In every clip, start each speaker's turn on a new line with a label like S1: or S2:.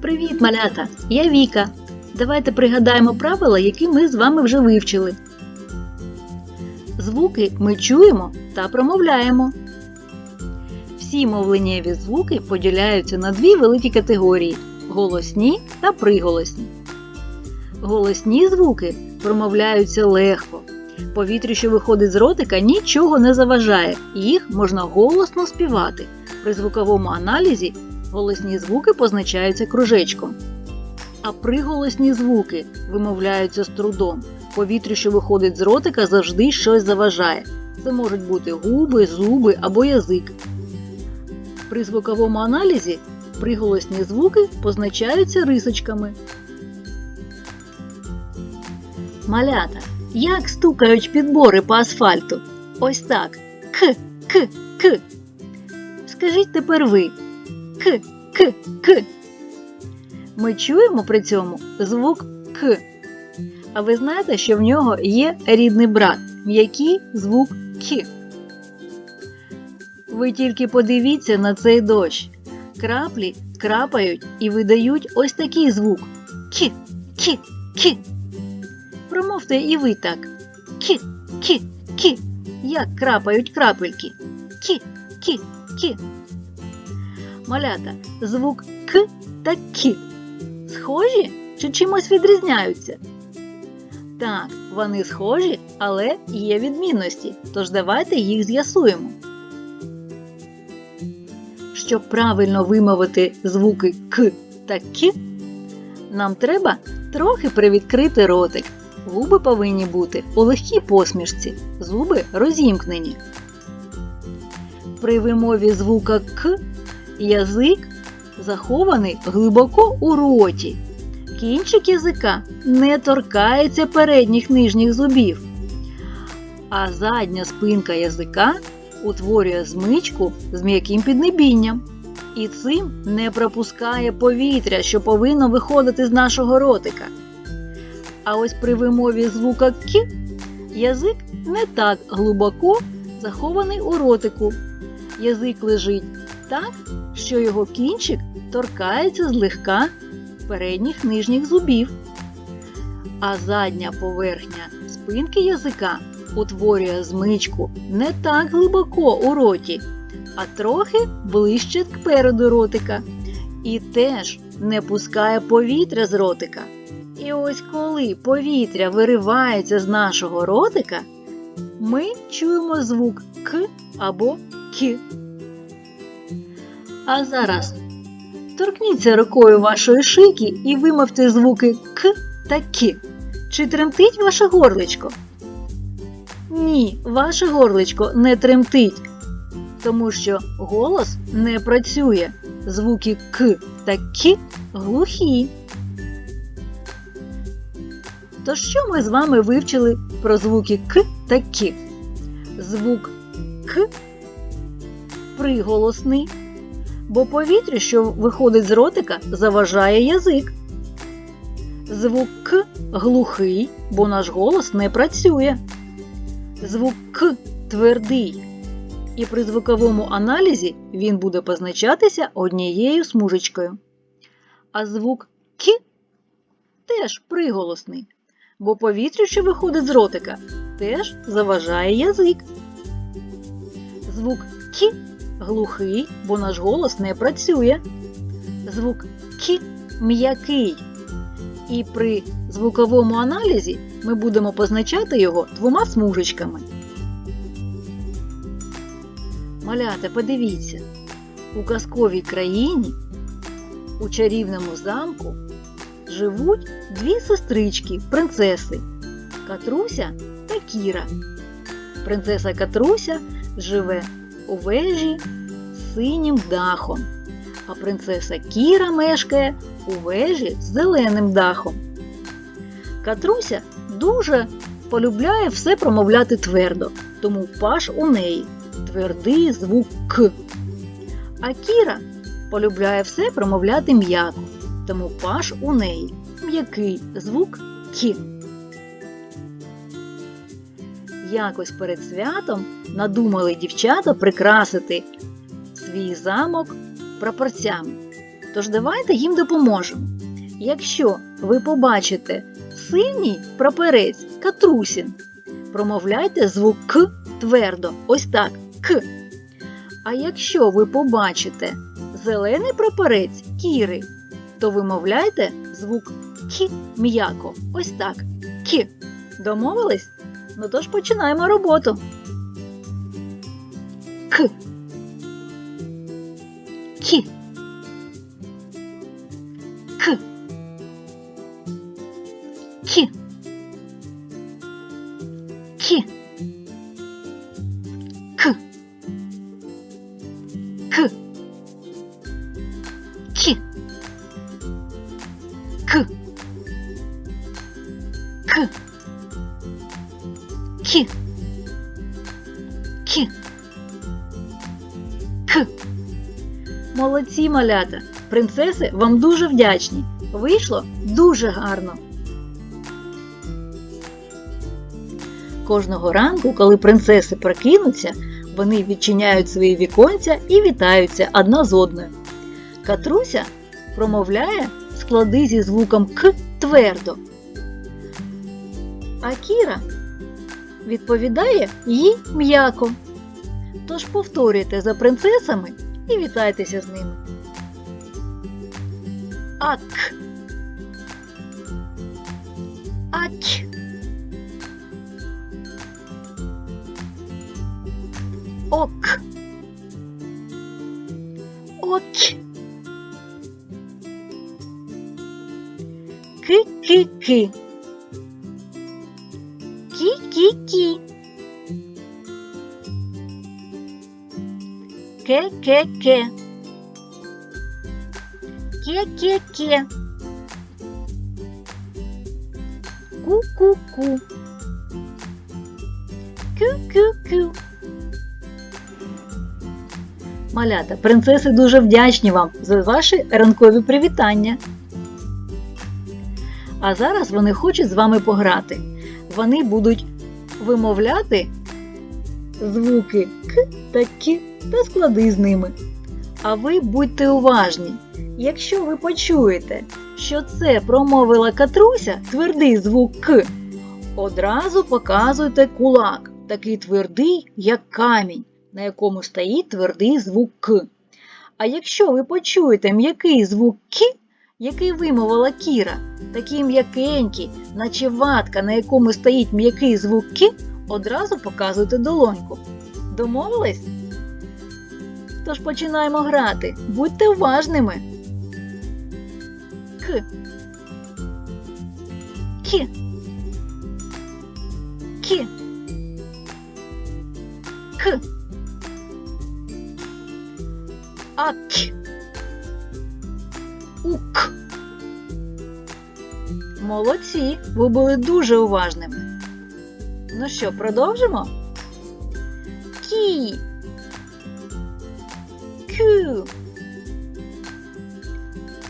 S1: Привіт, малята! Я Віка. Давайте пригадаємо правила, які ми з вами вже вивчили. Звуки ми чуємо та промовляємо. Всі мовленнєві звуки поділяються на дві великі категорії голосні та приголосні. Голосні звуки промовляються легко. Повітря, що виходить з ротика, нічого не заважає, їх можна голосно співати. При звуковому аналізі голосні звуки позначаються кружечком. А приголосні звуки вимовляються з трудом. Повітрю, що виходить з ротика, завжди щось заважає. Це можуть бути губи, зуби або язик. При звуковому аналізі приголосні звуки позначаються рисочками. Малята, як стукають підбори по асфальту? Ось так. К, к, к. Скажіть тепер ви. К, к, к. Ми чуємо при цьому звук К. А ви знаєте, що в нього є рідний брат, м'який звук К. Ви тільки подивіться на цей дощ. Краплі крапають і видають ось такий звук К, К, К. Промовте і ви так. К, К, К. Як крапають крапельки. К, К, К. Малята, звук К та К. Схожі чи чимось відрізняються? Так, вони схожі, але є відмінності, тож давайте їх з'ясуємо. Щоб правильно вимовити звуки К та К, нам треба трохи привідкрити ротик. Губи повинні бути у легкій посмішці, зуби розімкнені. При вимові звука К язик захований глибоко у роті. Кінчик язика не торкається передніх нижніх зубів, а задня спинка язика утворює змичку з м'яким піднебінням і цим не пропускає повітря, що повинно виходити з нашого ротика. А ось при вимові звука К язик не так глибоко захований у ротику. Язик лежить так, що його кінчик торкається злегка передніх нижніх зубів, а задня поверхня спинки язика утворює змичку не так глибоко у роті, а трохи ближче к переду ротика, і теж не пускає повітря з ротика. І ось коли повітря виривається з нашого ротика, ми чуємо звук К або К. А зараз торкніться рукою вашої шийки і вимовте звуки К та К. Чи тремтить ваше горличко? Ні, ваше горличко не тремтить, тому що голос не працює. Звуки К та К глухі. То що ми з вами вивчили про звуки К та К? Звук К приголосний, бо повітря, що виходить з ротика, заважає язик. Звук К глухий, бо наш голос не працює. Звук К твердий. І при звуковому аналізі він буде позначатися однією смужечкою. А звук К теж приголосний, бо повітря, що виходить з ротика, теж заважає язик. Звук К глухий, бо наш голос не працює. Звук К м'який. І при звуковому аналізі ми будемо позначати його двома смужечками. Малята, подивіться, у казковій країні, у чарівному замку живуть дві сестрички, принцеси Катруся та Кіра. Принцеса Катруся живе у вежі з синім дахом, а принцеса Кіра мешкає у вежі з зеленим дахом. Катруся дуже полюбляє все промовляти твердо, тому паш у неї твердий звук К. А Кіра полюбляє все промовляти м'яко, тому паш у неї м'який звук К. Якось перед святом надумали дівчата прикрасити свій замок прапорцями. Тож давайте їм допоможемо. Якщо ви побачите синій прапорець катрусін, промовляйте звук К твердо, ось так К. А якщо ви побачите зелений прапорець кіри, то вимовляйте звук К м'яко, ось так К. Домовились? Ну тож починаємо роботу. К. К. К. К. К. К. Молодці, малята! Принцеси вам дуже вдячні. Вийшло дуже гарно. Кожного ранку, коли принцеси прокинуться, вони відчиняють свої віконця і вітаються одна з одною. Катруся промовляє склади зі звуком К твердо. А Кіра відповідає їй м'яко. Тож повторюйте за принцесами і вітайтеся з ними. Ак. Ач. Ок. Оч. Ки-ки-ки. Ки-ки-ки. Ке-ке-ке. Ке-ке-ке. Ку-ку-ку. Кю-кю-кю. Малята, принцеси дуже вдячні вам за ваші ранкові привітання. А зараз вони хочуть з вами пограти. Вони будуть вимовляти звуки К та К та склади з ними. А ви будьте уважні. Якщо ви почуєте, що це промовила Катруся, твердий звук К, одразу показуйте кулак, такий твердий, як камінь, на якому стоїть твердий звук К. А якщо ви почуєте м'який звук К, який вимовила Кіра, такий м'якенький, наче ватка, на якому стоїть м'який звук К, одразу показуйте долоньку. Домовились? Тож починаємо грати. Будьте уважними. К. К. К. К. Ак. Ук. Молодці, ви були дуже уважними. Ну що, продовжимо? Кі. Кю.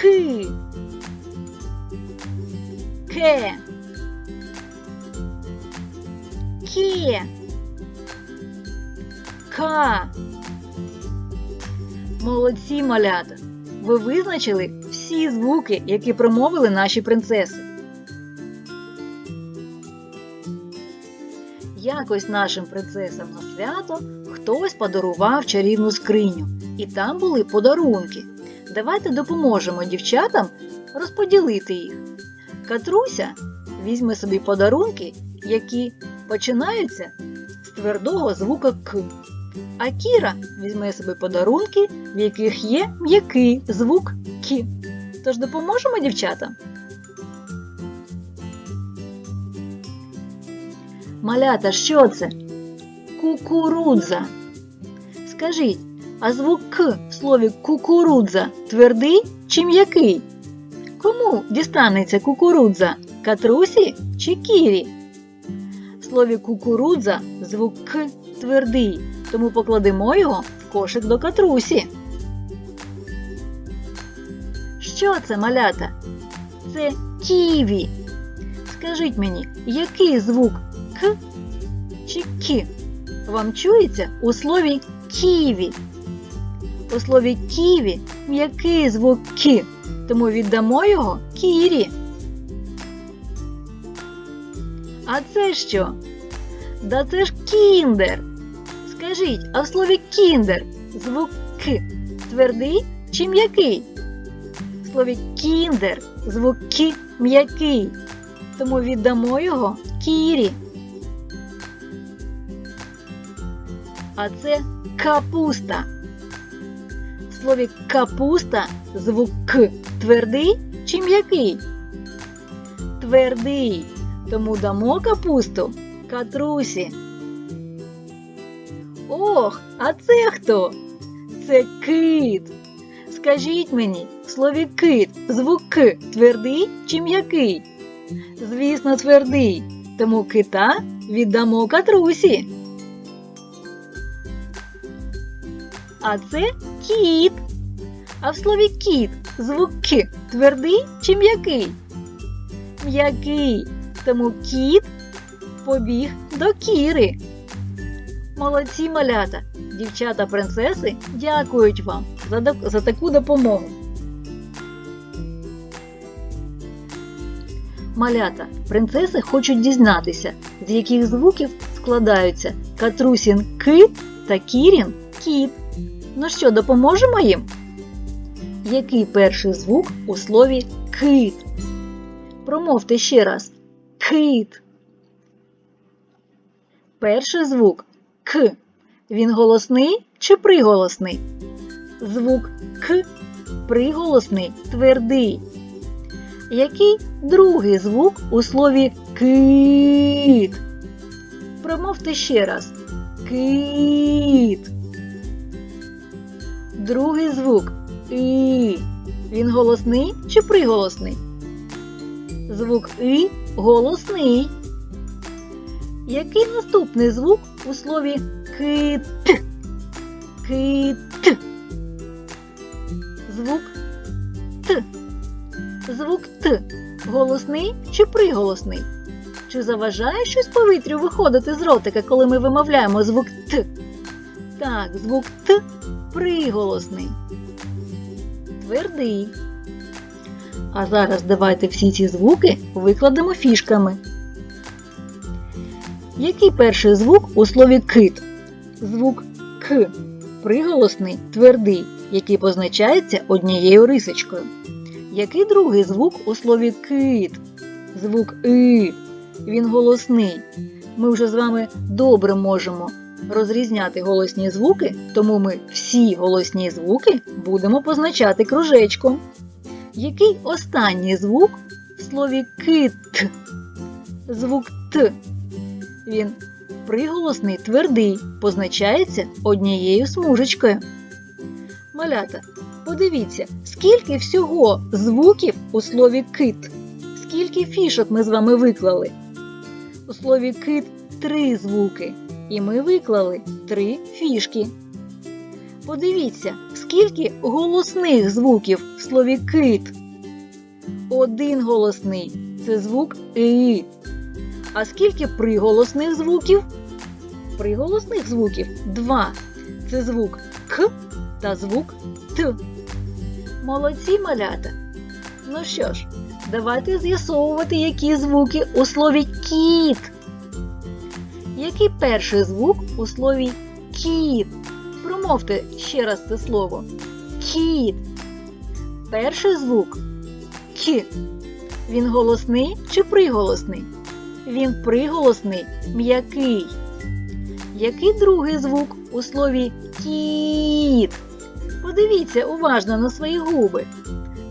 S1: Ки. Ке. Ке. Ка. Молодці малята! Ви визначили всі звуки, які промовили наші принцеси. Якось нашим принцесам на свято хтось подарував чарівну скриню, і там були подарунки. Давайте допоможемо дівчатам розподілити їх. Катруся візьме собі подарунки, які починаються з твердого звука К. А Кіра візьме собі подарунки, в яких є м'який звук Кі. Тож допоможемо дівчатам. Малята, що це? Кукурудза. Скажіть, а звук К в слові кукурудза твердий чи м'який? Кому дістанеться кукурудза? Катрусі чи кірі? В слові кукурудза звук К твердий, тому покладемо його в кошик до катрусі. Що це, малята? Це ківі. Скажіть мені, який звук К чи Кі вам чується у слові ківі? У слові ківі м'який звук кі, тому віддамо його кірі. А це що? Да це ж кіндер. Скажіть, а в слові кіндер звук К твердий чи м'який? В слові кіндер звук К м'який, тому віддамо його кірі. А це капуста. В слові капуста звук К твердий чи м'який? Твердий, тому дамо капусту катрусі. Ох, а це хто? Це кит. Скажіть мені, в слові кит звук К твердий чи м'який? Звісно, твердий, тому кита віддамо катрусі. А це кіт. А в слові кіт звук К твердий чи м'який? М'який, тому кіт побіг до кіри. Молодці малята! Дівчата принцеси дякують вам за, за таку допомогу. Малята, принцеси хочуть дізнатися, з яких звуків складаються Катрусін кит та Кірін кіт. Ну що, допоможемо їм? Який перший звук у слові кит? Промовте ще раз. Кит. Перший звук К. Він голосний чи приголосний? Звук К приголосний твердий. Який другий звук у слові кит? Промовте ще раз. Кит. Другий звук І. Він голосний чи приголосний? Звук І голосний. Який наступний звук у слові кит? Кит. Звук Т. Звук Т голосний чи приголосний? Чи заважає щось повітрю виходити з ротика, коли ми вимовляємо звук Т? Так, звук Т приголосний. Твердий. А зараз давайте всі ці звуки викладемо фішками. Який перший звук у слові кит? Звук К. Приголосний твердий, який позначається однією рисочкою. Який другий звук у слові кит? Звук И. Він голосний. Ми вже з вами добре можемо розрізняти голосні звуки, тому ми всі голосні звуки будемо позначати кружечком. Який останній звук в слові кит? Звук Т. Він приголосний твердий, позначається однією смужечкою. Малята, подивіться, скільки всього звуків у слові кит. Скільки фішок ми з вами виклали. У слові кит три звуки, і ми виклали три фішки. Подивіться, скільки голосних звуків в слові кит. Один голосний це звук И. А скільки приголосних звуків? Приголосних звуків два. Це звук К та звук Т. Молодці малята. Ну що ж, давайте з'ясовувати, які звуки у слові кіт. Який перший звук у слові кіт? Промовте ще раз це слово. Кіт. Перший звук К. Він голосний чи приголосний? Він приголосний, м'який. Який другий звук у слові кіт? Подивіться уважно на свої губи.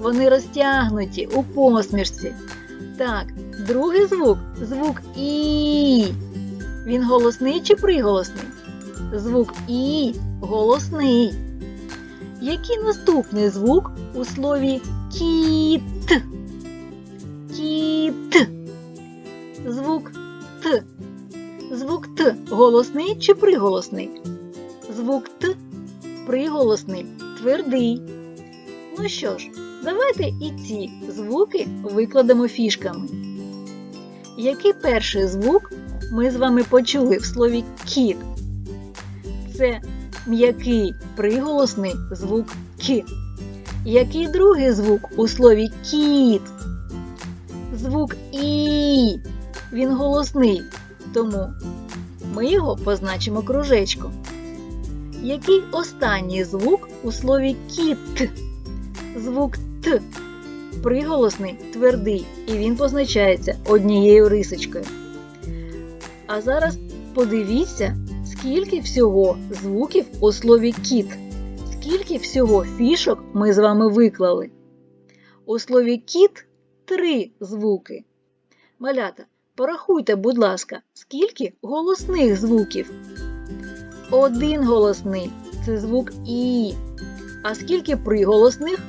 S1: Вони розтягнуті у посмішці. Так, другий звук звук І. Він голосний чи приголосний? Звук І голосний. Який наступний звук у слові кіт? Кіт. Звук Т. Звук Т голосний чи приголосний? Звук Т приголосний, твердий. Ну що ж, давайте і ці звуки викладемо фішками. Який перший звук ми з вами почули в слові кіт? Це м'який приголосний звук К. Який другий звук у слові кіт? Звук І. Він голосний, тому ми його позначимо кружечком. Який останній звук у слові кіт? Звук Т. Приголосний твердий, і він позначається однією рисочкою. А зараз подивіться, скільки всього звуків у слові кіт. Скільки всього фішок ми з вами виклали. У слові кіт три звуки. Малята, порахуйте, будь ласка, скільки голосних звуків. Один голосний це звук І. А скільки приголосних?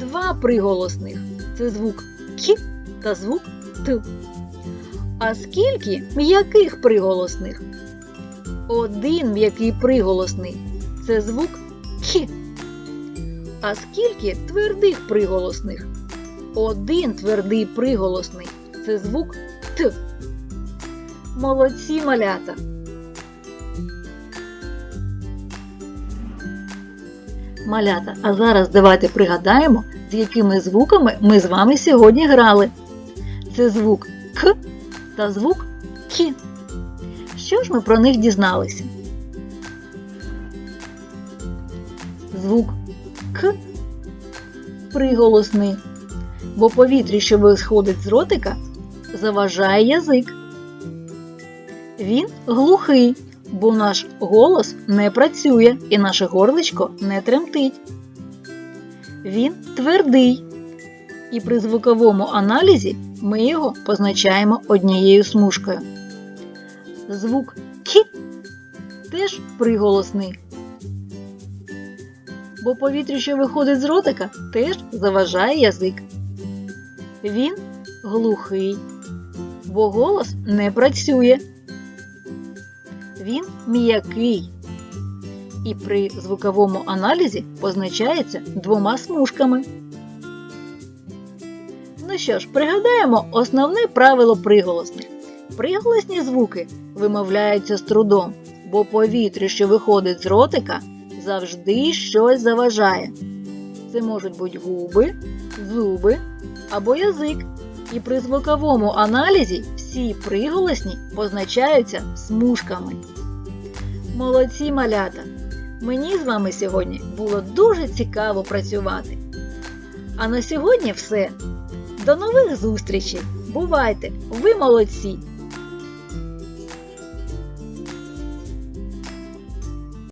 S1: Два приголосних це звук К та звук Т. А скільки м'яких приголосних? Один м'який приголосний це звук К. А скільки твердих приголосних? Один твердий приголосний це звук Т. Молодці малята. Малята, а зараз давайте пригадаємо, з якими звуками ми з вами сьогодні грали. Це звук К та звук К. Що ж ми про них дізналися? Звук К приголосний, бо повітря, що висходить з ротика, заважає язик. Він глухий, бо наш голос не працює і наше горличко не тремтить. Він твердий, і при звуковому аналізі ми його позначаємо однією смужкою. Звук К теж приголосний, бо повітря, що виходить з ротика, теж заважає язик. Він глухий, бо голос не працює. Він м'який і при звуковому аналізі позначається двома смужками. Що ж, пригадаємо основне правило приголосних. Приголосні звуки вимовляються з трудом, бо повітря, що виходить з ротика, завжди щось заважає. Це можуть бути губи, зуби або язик. І при звуковому аналізі всі приголосні позначаються смужками. Молодці малята! Мені з вами сьогодні було дуже цікаво працювати. А на сьогодні все. До нових зустрічей! Бувайте! Ви молодці!